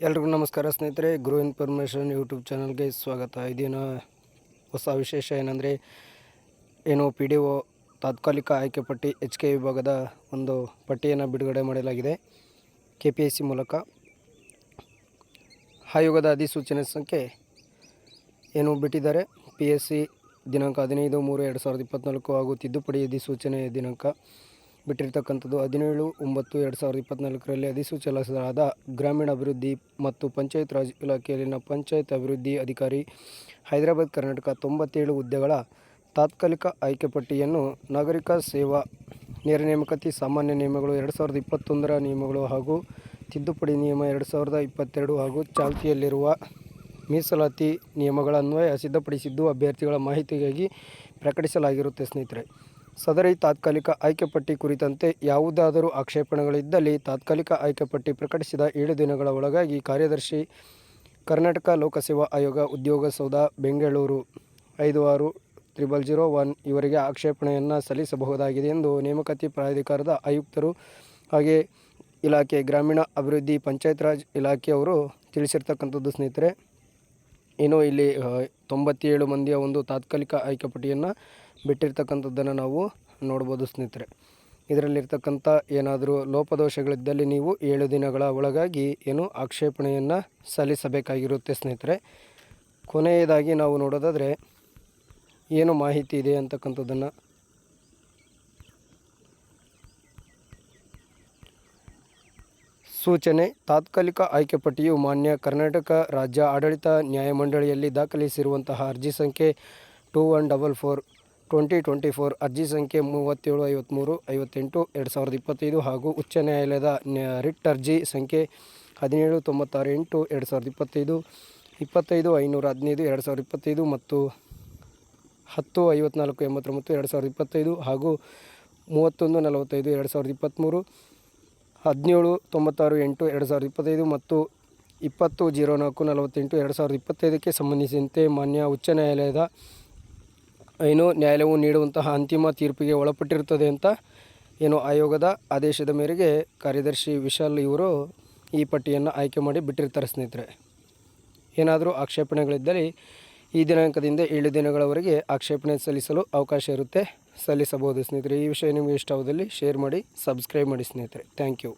ಎಲ್ರಿಗೂ ನಮಸ್ಕಾರ ಸ್ನೇಹಿತರೆ ಗ್ರೋ ಇನ್ಫಾರ್ಮೇಷನ್ ಯೂಟ್ಯೂಬ್ ಚಾನಲ್ಗೆ ಸ್ವಾಗತ. ಇದೇನು ಹೊಸ ವಿಶೇಷ ಏನಂದರೆ, ಏನು ಪಿ ಡಿ ಒ ತಾತ್ಕಾಲಿಕ ಆಯ್ಕೆ ಪಟ್ಟಿ ಎಚ್ ಕೆ ವಿಭಾಗದ ಒಂದು ಪಟ್ಟಿಯನ್ನು ಬಿಡುಗಡೆ ಮಾಡಲಾಗಿದೆ ಕೆ ಪಿ ಎಸ್ ಸಿ ಮೂಲಕ. ಆಯೋಗದ ಅಧಿಸೂಚನೆ ಸಂಖ್ಯೆ ಏನು ಬಿಟ್ಟಿದ್ದಾರೆ? ಪಿ ಎಸ್ ಸಿ ದಿನಾಂಕ ಹದಿನೈದು ಮೂರು ಎರಡು ಸಾವಿರದ ಇಪ್ಪತ್ತ್ನಾಲ್ಕು ಹಾಗೂ ತಿದ್ದುಪಡಿ ಅಧಿಸೂಚನೆ ದಿನಾಂಕ ಬಿಟ್ಟಿರ್ತಕ್ಕಂಥದ್ದು ಹದಿನೇಳು, ಒಂಬತ್ತು, ಎರಡು ಸಾವಿರದ ಇಪ್ಪತ್ತ್ನಾಲ್ಕರಲ್ಲಿ ಅಧಿಸೂಚಿಸಲಾದ ಗ್ರಾಮೀಣಾಭಿವೃದ್ಧಿ ಮತ್ತು ಪಂಚಾಯತ್ ರಾಜ್ ಇಲಾಖೆಯಲ್ಲಿನ ಪಂಚಾಯತ್ ಅಭಿವೃದ್ಧಿ ಅಧಿಕಾರಿ, ಹೈದರಾಬಾದ್, ಕರ್ನಾಟಕ ತೊಂಬತ್ತೇಳು ಹುದ್ದೆಗಳ ತಾತ್ಕಾಲಿಕ ಆಯ್ಕೆ ಪಟ್ಟಿಯನ್ನು ನಾಗರಿಕ ಸೇವಾ ನೇರ ನೇಮಕಾತಿ, ಸಾಮಾನ್ಯ ನಿಯಮಗಳು ಎರಡು ಸಾವಿರದ ಇಪ್ಪತ್ತೊಂದರ ನಿಯಮಗಳು ಹಾಗೂ ತಿದ್ದುಪಡಿ ನಿಯಮ ಎರಡು ಸಾವಿರದ ಇಪ್ಪತ್ತೆರಡು ಹಾಗೂ ಚಾಲ್ತಿಯಲ್ಲಿರುವ ಮೀಸಲಾತಿ ನಿಯಮಗಳ ಅನ್ವಯ ಸಿದ್ಧಪಡಿಸಿದ್ದು ಅಭ್ಯರ್ಥಿಗಳ ಮಾಹಿತಿಗಾಗಿ ಪ್ರಕಟಿಸಲಾಗಿರುತ್ತೆ ಸ್ನೇಹಿತರೆ. ಸದರಿ ತಾತ್ಕಾಲಿಕ ಆಯ್ಕೆ ಪಟ್ಟಿ ಕುರಿತಂತೆ ಯಾವುದಾದರೂ ಆಕ್ಷೇಪಣೆಗಳಿದ್ದಲ್ಲಿ ತಾತ್ಕಾಲಿಕ ಆಯ್ಕೆ ಪಟ್ಟಿ ಪ್ರಕಟಿಸಿದ ಏಳು ದಿನಗಳ ಒಳಗಾಗಿ ಕಾರ್ಯದರ್ಶಿ ಕರ್ನಾಟಕ ಲೋಕಸೇವಾ ಆಯೋಗ ಉದ್ಯೋಗ ಸೌಧ ಬೆಂಗಳೂರು. ಐದು ಆರು ತ್ರಿಬಲ್ ಜೀರೋ ಒನ್ ಇವರಿಗೆ ಆಕ್ಷೇಪಣೆಯನ್ನು ಸಲ್ಲಿಸಬಹುದಾಗಿದೆ ಎಂದು ನೇಮಕಾತಿ ಪ್ರಾಧಿಕಾರದ ಆಯುಕ್ತರು ಹಾಗೆ ಇಲಾಖೆ ಗ್ರಾಮೀಣ ಅಭಿವೃದ್ಧಿ ಪಂಚಾಯತ್ ರಾಜ್ ಇಲಾಖೆಯವರು ತಿಳಿಸಿರ್ತಕ್ಕಂಥದ್ದು ಸ್ನೇಹಿತರೆ. ಇನ್ನು ಇಲ್ಲಿ ತೊಂಬತ್ತೇಳು ಮಂದಿಯ ಒಂದು ತಾತ್ಕಾಲಿಕ ಆಯ್ಕೆ ಪಟ್ಟಿಯನ್ನು ಬಿಟ್ಟಿರ್ತಕ್ಕಂಥದ್ದನ್ನು ನಾವು ನೋಡ್ಬೋದು ಸ್ನೇಹಿತರೆ. ಇದರಲ್ಲಿರ್ತಕ್ಕಂಥ ಏನಾದರೂ ಲೋಪದೋಷಗಳಿದ್ದಲ್ಲಿ ನೀವು ಏಳು ದಿನಗಳ ಒಳಗಾಗಿ ಏನು ಆಕ್ಷೇಪಣೆಯನ್ನು ಸಲ್ಲಿಸಬೇಕಾಗಿರುತ್ತೆ ಸ್ನೇಹಿತರೆ. ಕೊನೆಯದಾಗಿ ನಾವು ನೋಡೋದಾದರೆ, ಏನು ಮಾಹಿತಿ ಇದೆ ಅಂತಕ್ಕಂಥದ್ದನ್ನು ಸೂಚನೆ, ತಾತ್ಕಾಲಿಕ ಆಯ್ಕೆ ಪಟ್ಟಿಯು ಮಾನ್ಯ ಕರ್ನಾಟಕ ರಾಜ್ಯ ಆಡಳಿತ ನ್ಯಾಯಮಂಡಳಿಯಲ್ಲಿ ದಾಖಲಿಸಿರುವಂತಹ ಅರ್ಜಿ ಸಂಖ್ಯೆ two one double four twenty twenty four ಅರ್ಜಿ ಸಂಖ್ಯೆ ಮೂವತ್ತೇಳು ಐವತ್ತ್ಮೂರು ಐವತ್ತೆಂಟು, ಎರಡು ಸಾವಿರದ ಇಪ್ಪತ್ತೈದು ಹಾಗೂ ಉಚ್ಚ ನ್ಯಾಯಾಲಯದ ನ್ಯಾ- ರಿಟ್ ಅರ್ಜಿ ಸಂಖ್ಯೆ ಹದಿನೇಳು, ತೊಂಬತ್ತಾರು, ಎಂಟು, ಎರಡು ಸಾವಿರದ ಇಪ್ಪತ್ತೈದು ಇಪ್ಪತ್ತೈದು, ಐನೂರ ಹದಿನೈದು, ಎರಡು ಸಾವಿರದ ಇಪ್ಪತ್ತೈದು ಮತ್ತು ಹತ್ತು, ಐವತ್ನಾಲ್ಕು, ಎಂಬತ್ತೊಂಬತ್ತು, ಎರಡು ಸಾವಿರದ ಇಪ್ಪತ್ತೈದು ಹಾಗೂ ಮೂವತ್ತೊಂದು, ನಲವತ್ತೈದು, ಎರಡು ಸಾವಿರದ ಇಪ್ಪತ್ತ್ಮೂರು ಹದಿನೇಳು, ತೊಂಬತ್ತಾರು, ಎಂಟು, ಎರಡು ಸಾವಿರದ ಇಪ್ಪತ್ತೈದು ಮತ್ತು ಇಪ್ಪತ್ತು, ಜೀರೋ ನಾಲ್ಕು, ನಲವತ್ತೆಂಟು, ಎರಡು ಸಾವಿರದ ಇಪ್ಪತ್ತೈದಕ್ಕೆ ಸಂಬಂಧಿಸಿದಂತೆ ಮಾನ್ಯ ಉಚ್ಚ ನ್ಯಾಯಾಲಯದ ಏನು ನ್ಯಾಯಾಲಯವು ನೀಡುವಂತಹ ಅಂತಿಮ ತೀರ್ಪಿಗೆ ಒಳಪಟ್ಟಿರುತ್ತದೆ ಅಂತ ಏನು ಆಯೋಗದ ಆದೇಶದ ಮೇರೆಗೆ ಕಾರ್ಯದರ್ಶಿ ವಿಶಾಲ್ ಇವರು ಈ ಪಟ್ಟಿಯನ್ನು ಆಯ್ಕೆ ಮಾಡಿ ಬಿಟ್ಟಿರ್ತಾರೆ ಸ್ನೇಹಿತರೆ. ಏನಾದರೂ ಆಕ್ಷೇಪಣೆಗಳಿದ್ದಲ್ಲಿ ಈ ದಿನಾಂಕದಿಂದ ಏಳು ದಿನಗಳವರೆಗೆ ಆಕ್ಷೇಪಣೆ ಸಲ್ಲಿಸಲು ಅವಕಾಶ ಇರುತ್ತೆ. ಸಲ್ಲಿಸಬಹುದು ಸ್ನೇಹಿತರೆ. ಈ ವಿಷಯ ನಿಮಗೆ ಇಷ್ಟವಾದಲ್ಲಿ ಶೇರ್ ಮಾಡಿ ಸಬ್ಸ್ಕ್ರೈಬ್ ಮಾಡಿ ಸ್ನೇಹಿತರೆ. Thank you